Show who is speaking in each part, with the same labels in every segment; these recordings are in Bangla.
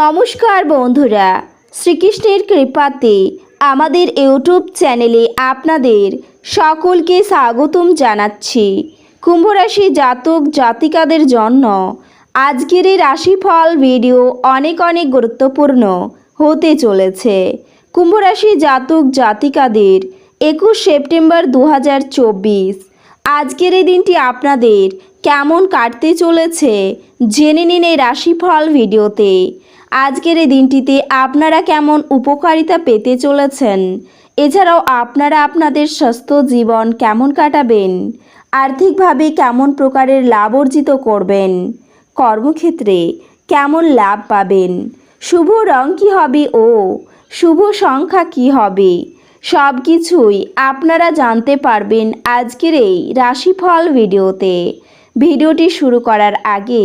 Speaker 1: নমস্কার বন্ধুরা, শ্রীকৃষ্ণের কৃপাতে আমাদের ইউটিউব চ্যানেলে আপনাদের সকলকে স্বাগতম জানাচ্ছি। কুম্ভরাশি জাতক জাতিকাদের জন্য আজকের এই রাশিফল ভিডিও অনেক অনেক গুরুত্বপূর্ণ হতে চলেছে। কুম্ভরাশি জাতক জাতিকাদের একুশ সেপ্টেম্বর দু হাজার চব্বিশ। আজকের এই দিনটি আপনাদের কেমন কাটতে চলেছে, জেনে নিন এই রাশিফল ভিডিওতে। আজকের এই দিনটিতে আপনারা কেমন উপকারিতা পেতে চলেছেন? এছাড়াও আপনারা আপনাদের স্বাস্থ্য জীবন কেমন কাটাবেন? আর্থিকভাবে কেমন প্রকারের লাভ অর্জিত করবেন? কর্মক্ষেত্রে কেমন লাভ পাবেন? শুভ রং কী হবে ও শুভ সংখ্যা কী হবে? সব কিছুই আপনারা জানতে পারবেন আজকের এই রাশিফল ভিডিওতে। ভিডিওটি শুরু করার আগে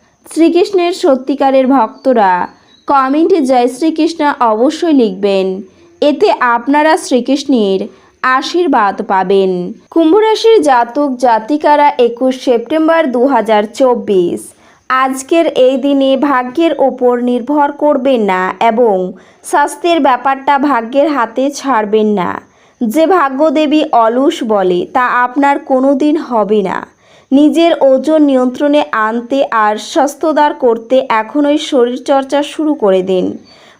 Speaker 1: শ্রীকৃষ্ণের সত্যিকারের ভক্তরা। কমেন্টে জয় শ্রীকৃষ্ণ অবশ্যই লিখবেন। এতে আপনারা শ্রীকৃষ্ণের আশীর্বাদ পাবেন। কুম্ভরাশির জাতক জাতিকারা একুশ সেপ্টেম্বর দু হাজার চব্বিশ। আজকের এই দিনে ভাগ্যের ওপর নির্ভর করবেন না এবং স্বাস্থ্যের ব্যাপারটা ভাগ্যের হাতে ছাড়বেন না। যে ভাগ্যদেবী অলস বলে তা আপনার কোনো দিন হবে না। নিজের ওজন নিয়ন্ত্রণে আনতে আর স্বাস্থ্যদার করতে এখনই শরীরচর্চা শুরু করে দিন।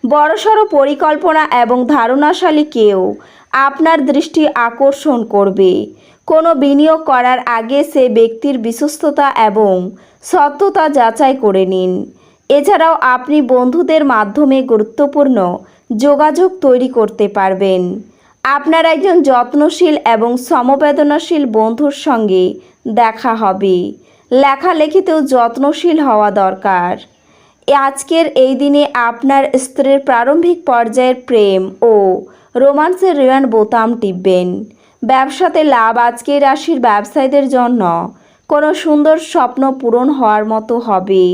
Speaker 1: বড়সড় পরিকল্পনা এবং ধারণাশালী কেউ আপনার দৃষ্টি আকর্ষণ করবে। কোনো বিনিয়োগ করার আগে সে ব্যক্তির বিশ্বস্ততা এবং সত্যতা যাচাই করে নিন। এছাড়াও আপনি বন্ধুদের মাধ্যমে গুরুত্বপূর্ণ যোগাযোগ তৈরি করতে পারবেন। আপনার একজন যত্নশীল এবং সমবেদনাশীল বন্ধুর সঙ্গে দেখা হবে। লেখালেখিতেও যত্নশীল হওয়া দরকার। আজকের এই দিনে আপনার স্ত্রীর প্রারম্ভিক পর্যায়ের প্রেম ও রোমান্সের রিয়ান বোতাম টিপবেন। ব্যবসাতে লাভ আজকের রাশির ব্যবসায়ীদের জন্য কোনো সুন্দর স্বপ্ন পূরণ হওয়ার মতো হবে।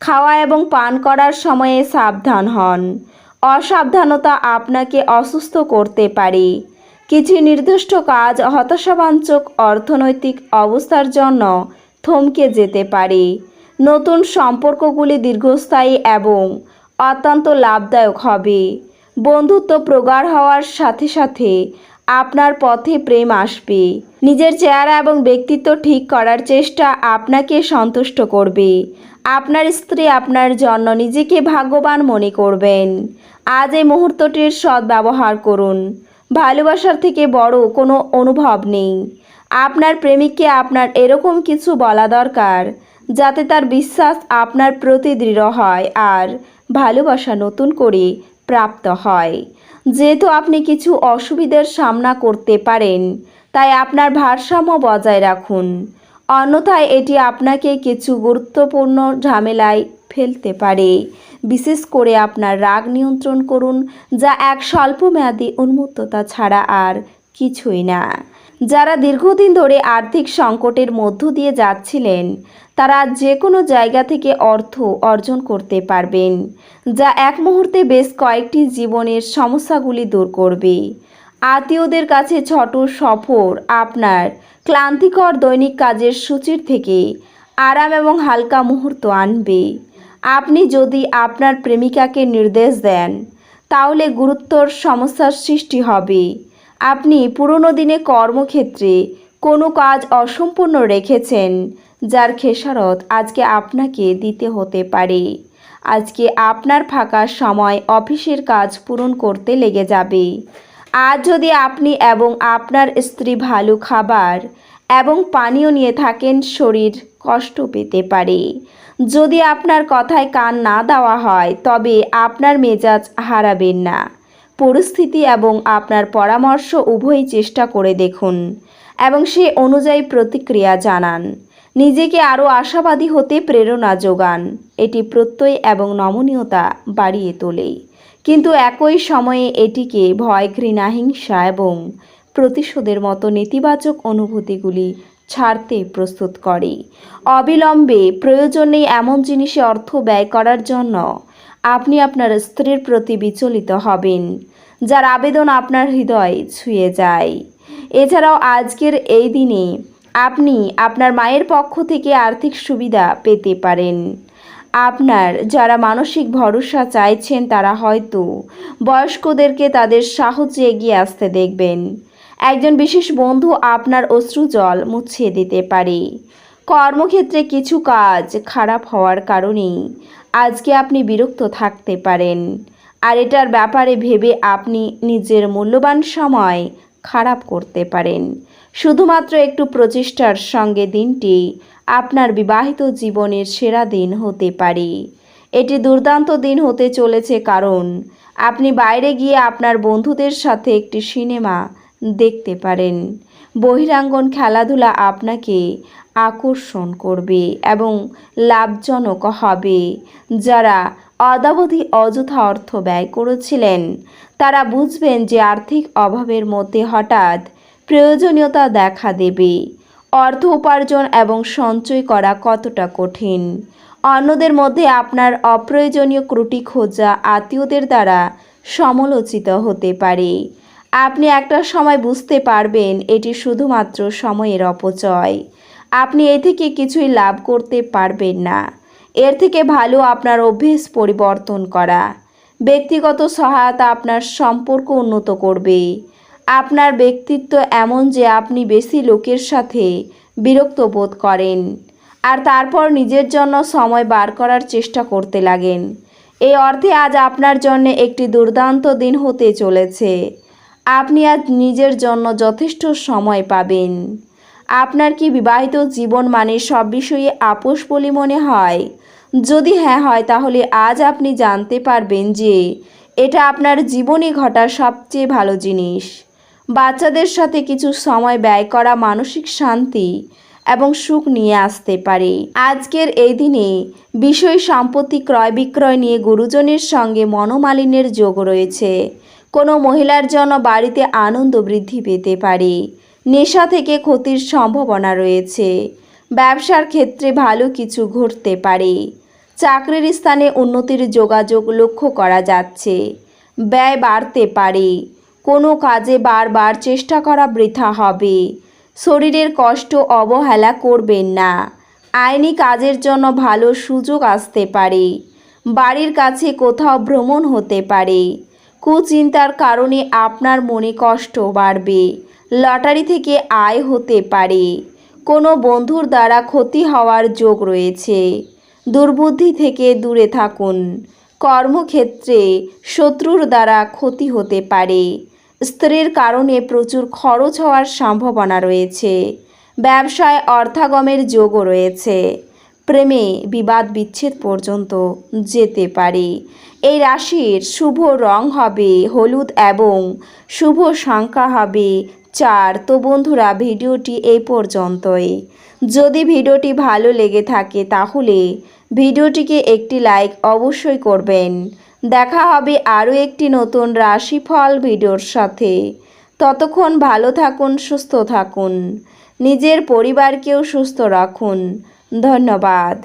Speaker 1: খাওয়া এবং পান করার সময়ে সাবধান হন। অসাবধানতা আপনাকে অসুস্থ করতে পারে। কিছু নির্দিষ্ট কাজ হতাশাবাঞ্চক অর্থনৈতিক অবস্থার জন্য থমকে যেতে পারে। নতুন সম্পর্কগুলি দীর্ঘস্থায়ী এবং অত্যন্ত লাভদায়ক হবে। বন্ধুত্ব প্রগাঢ় হওয়ার সাথে সাথে আপনার পথে প্রেম আসবে। নিজের চেহারা এবং ব্যক্তিত্ব ঠিক করার চেষ্টা আপনাকে সন্তুষ্ট করবে। আপনার স্ত্রী আপনার জন্য নিজেকে ভাগ্যবান মনে করবেন। আজ এই মুহূর্তটির সদ্ব্যবহার করুন। ভালোবাসার থেকে বড় কোনো অনুভব নেই। আপনার প্রেমিককে আপনার এরকম কিছু বলা দরকার, যাতে তার বিশ্বাস আপনার প্রতি দৃঢ় হয় আর ভালোবাসা নতুন করে প্রাপ্ত হয়। যেহেতু আপনি কিছু অসুবিধার সামনা করতে পারেন, তাই আপনার ভারসাম্য বজায় রাখুন। অন্যথায় এটি আপনাকে কিছু গুরুত্বপূর্ণ ঝামেলায় ফেলতে পারে। বিশেষ করে আপনার রাগ নিয়ন্ত্রণ করুন, যা এক স্বল্প স্বল্পমেয়াদী উন্মুক্ততা ছাড়া আর কিছুই না। যারা দীর্ঘদিন ধরে আর্থিক সংকটের মধ্য দিয়ে যাচ্ছিলেন, তারা যে কোনো জায়গা থেকে অর্থ অর্জন করতে পারবেন, যা এক মুহূর্তে বেশ কয়েকটি জীবনের সমস্যাগুলি দূর করবে। আত্মীয়দের কাছে ছোট সফর আপনার ক্লান্তিকর দৈনিক কাজের সূচির থেকে আরাম এবং হালকা মুহূর্ত আনবে। আপনি যদি আপনার প্রেমিকাকে নির্দেশ দেন, তাহলে গুরুত্বর সমস্যার সৃষ্টি হবে। আপনি পুরনো দিনে কর্মক্ষেত্রে কোনো কাজ অসম্পূর্ণ রেখেছেন, যার খেসারত আজকে আপনাকে দিতে হতে পারে। আজকে আপনার ফাঁকা সময় অফিসের কাজ পূরণ করতে লেগে যাবে। আজ যদি আপনি এবং আপনার স্ত্রী ভালো খাবার এবং পানীয় নিয়ে থাকেন, শরীর কষ্ট পেতে পারে। যদি আপনার কথায় কান না দেওয়া হয়, তবে আপনার মেজাজ হারাবেন না। পরিস্থিতি এবং আপনার পরামর্শ উভয়ই চেষ্টা করে দেখুন এবং সে অনুযায়ী প্রতিক্রিয়া জানান। নিজেকে আরও আশাবাদী হতে প্রেরণা যোগান। এটি প্রত্যয় এবং নমনীয়তা বাড়িয়ে তোলে। কিন্তু একই সময়ে এটিকে ভয় ঘৃণা, হিংসা এবং প্রতিশোধের মতো নেতিবাচক অনুভূতিগুলি ছাড়তে প্রস্তুত করে। অবিলম্বে প্রয়োজন এমন জিনিসে অর্থ ব্যয় করার জন্য আপনি আপনার স্ত্রীর প্রতি বিচলিত হবেন, যার আবেদন আপনার হৃদয় ছুঁয়ে যায়। এছাড়াও আজকের এই দিনে আপনি আপনার মায়ের পক্ষ থেকে আর্থিক সুবিধা পেতে পারেন। আপনার যারা মানসিক ভরসা চাইছেন তারা হয়তো বয়স্কদেরকে তাদের সাহায্যে এগিয়ে আসতে দেখবেন। একজন বিশেষ বন্ধু আপনার অশ্রু জল মুছিয়ে দিতে পারে। কর্মক্ষেত্রে কিছু কাজ খারাপ হওয়ার কারণে আজকে আপনি বিরক্ত থাকতে পারেন। আর এটার ব্যাপারে ভেবে আপনি নিজের মূল্যবান সময় খারাপ করতে পারেন। শুধুমাত্র একটু প্রচেষ্টার সঙ্গে দিনটি আপনার বিবাহিত জীবনের সেরা দিন হতে পারে। এটি দুর্দান্ত দিন হতে চলেছে কারণ আপনি বাইরে গিয়ে আপনার বন্ধুদের সাথে একটি সিনেমা দেখতে পারেন। বহিরাঙ্গন খেলাধুলা আপনাকে আকর্ষণ করবে এবং লাভজনক হবে। যারা অদাবধি অযথা অর্থ ব্যয় করেছিলেন, তারা বুঝবেন যে আর্থিক অভাবের মধ্যে হঠাৎ প্রয়োজনীয়তা দেখা দেবে। অর্থ উপার্জন এবং সঞ্চয় করা কতটা কঠিন? অন্যদের মধ্যে আপনার অপ্রয়োজনীয় ক্রুটি খোঁজা আত্মীয়দের দ্বারা সমালোচিত হতে পারে। আপনি একটা সময় বুঝতে পারবেন এটি শুধুমাত্র সময়ের অপচয়। আপনি এ থেকে কিছুই লাভ করতে পারবেন না। এর থেকে ভালো আপনার অভ্যেস পরিবর্তন করা। ব্যক্তিগত সহায়তা আপনার সম্পর্ক উন্নত করবে। আপনার ব্যক্তিত্ব এমন যে আপনি বেশি লোকের সাথে বিরক্ত বোধ করেন আর তারপর নিজের জন্য সময় বার করার চেষ্টা করতে লাগেন। এই অর্থে আজ আপনার জন্য একটি দুর্দান্ত দিন হতে চলেছে। আপনি আজ নিজের জন্য যথেষ্ট সময় পাবেন। আপনার কি বিবাহিত জীবন মানে সব বিষয়ে আপোষ বলে মনে হয়? যদি হ্যাঁ হয়, তাহলে আজ আপনি জানতে পারবেন যে এটা আপনার জীবনে ঘটা সবচেয়ে ভালো জিনিস। বাচ্চাদের সাথে কিছু সময় ব্যয় করা মানসিক শান্তি এবং সুখ নিয়ে আসতে পারে। আজকের এই দিনে বিষয় সম্পত্তি ক্রয় বিক্রয় নিয়ে গুরুজনের সঙ্গে মনোমালিন্যের যোগ রয়েছে। কোনো মহিলার জন্য বাড়িতে আনন্দ বৃদ্ধি পেতে পারে। নেশা থেকে ক্ষতির সম্ভাবনা রয়েছে। ব্যবসার ক্ষেত্রে ভালো কিছু ঘটতে পারে। চাকরির স্থানে উন্নতির যোগাযোগ লক্ষ্য করা যাচ্ছে। ব্যয় বাড়তে পারে। কোনো কাজে বারবার চেষ্টা করা বৃথা হবে। শরীরের কষ্ট অবহেলা করবেন না। আইনি কাজের জন্য ভালো সুযোগ আসতে পারে। বাড়ির কাছে কোথাও ভ্রমণ হতে পারে। কুচিন্তার কারণে আপনার মনে কষ্ট বাড়বে। লটারি থেকে আয় হতে পারে। কোনো বন্ধুর দ্বারা ক্ষতি হওয়ার যোগ রয়েছে। দুর্বুদ্ধি থেকে দূরে থাকুন। কর্মক্ষেত্রে শত্রুর দ্বারা ক্ষতি হতে পারে। স্ত্রীর কারণে প্রচুর খরচ হওয়ার সম্ভাবনা রয়েছে। ব্যবসায় অর্থাগমের যোগও রয়েছে। প্রেমে বিবাদ বিচ্ছেদ পর্যন্ত যেতে পারে। এই রাশির শুভ রং হবে হলুদ এবং শুভ সংখ্যা হবে চার। তো বন্ধুরা, ভিডিওটি এই পর্যন্তই। যদি ভিডিওটি ভালো লেগে থাকে তাহলে ভিডিওটিকে একটি লাইক অবশ্যই করবেন। দেখা হবে আরও একটি নতুন রাশিফল ভিডিওর সাথে। ততক্ষণ ভালো থাকুন, সুস্থ থাকুন। নিজের পরিবারকেও সুস্থ রাখুন। ধন্যবাদ।